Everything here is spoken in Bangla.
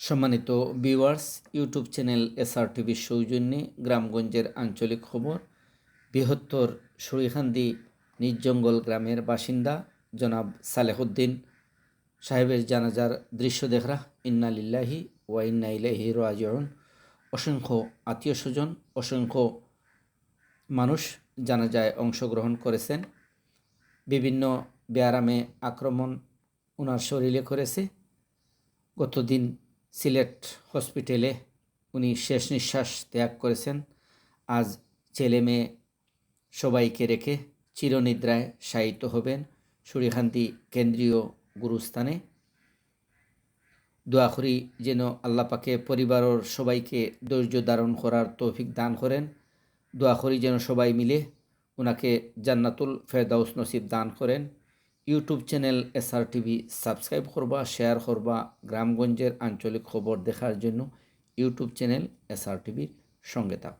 সম্মানিত ভিউয়ার্স ইউটিউব চ্যানেল এসআর টিভির সৌজন্যে গ্রামগঞ্জের আঞ্চলিক খবর। বৃহত্তর সরিখান্দি নির্জঙ্গল গ্রামের বাসিন্দা জনাব সালেহুদ্দিন সাহেবের জানাজার দৃশ্য দেখরা, ইন্না লিল্লাহি ওয়া ইন্না ইলাইহি রাজিউন। অসংখ্য আত্মীয় স্বজন, অসংখ্য মানুষ জানাজায় অংশগ্রহণ করেছেন। বিভিন্ন ব্যায়ামে আক্রমণ ওনার শরীরে করেছে। গতদিন সিলেট হসপিটালে উনি শেষ নিঃশ্বাস ত্যাগ করেছেন। আজ ছেলে মেয়ে সবাইকে রেখে চিরনিদ্রায় শায়িত হবেন সুরিখান্তি কেন্দ্রীয় গুরুস্থানে। দোয়া করি যেন আল্লাহ পাকে পরিবারের সবাইকে ধৈর্য ধারণ করার তৌফিক দান করেন। দোয়া করি যেন সবাই মিলে ওনাকে জান্নাতুল ফেরদাউস নসিব দান করেন। YouTube channel SR TV subscribe করবা, শেয়ার করবা গ্রামগঞ্জের আঞ্চলিক খবর দেখার জন্য ইউটিউব চ্যানেল এসআর টিভির সঙ্গে থাকুন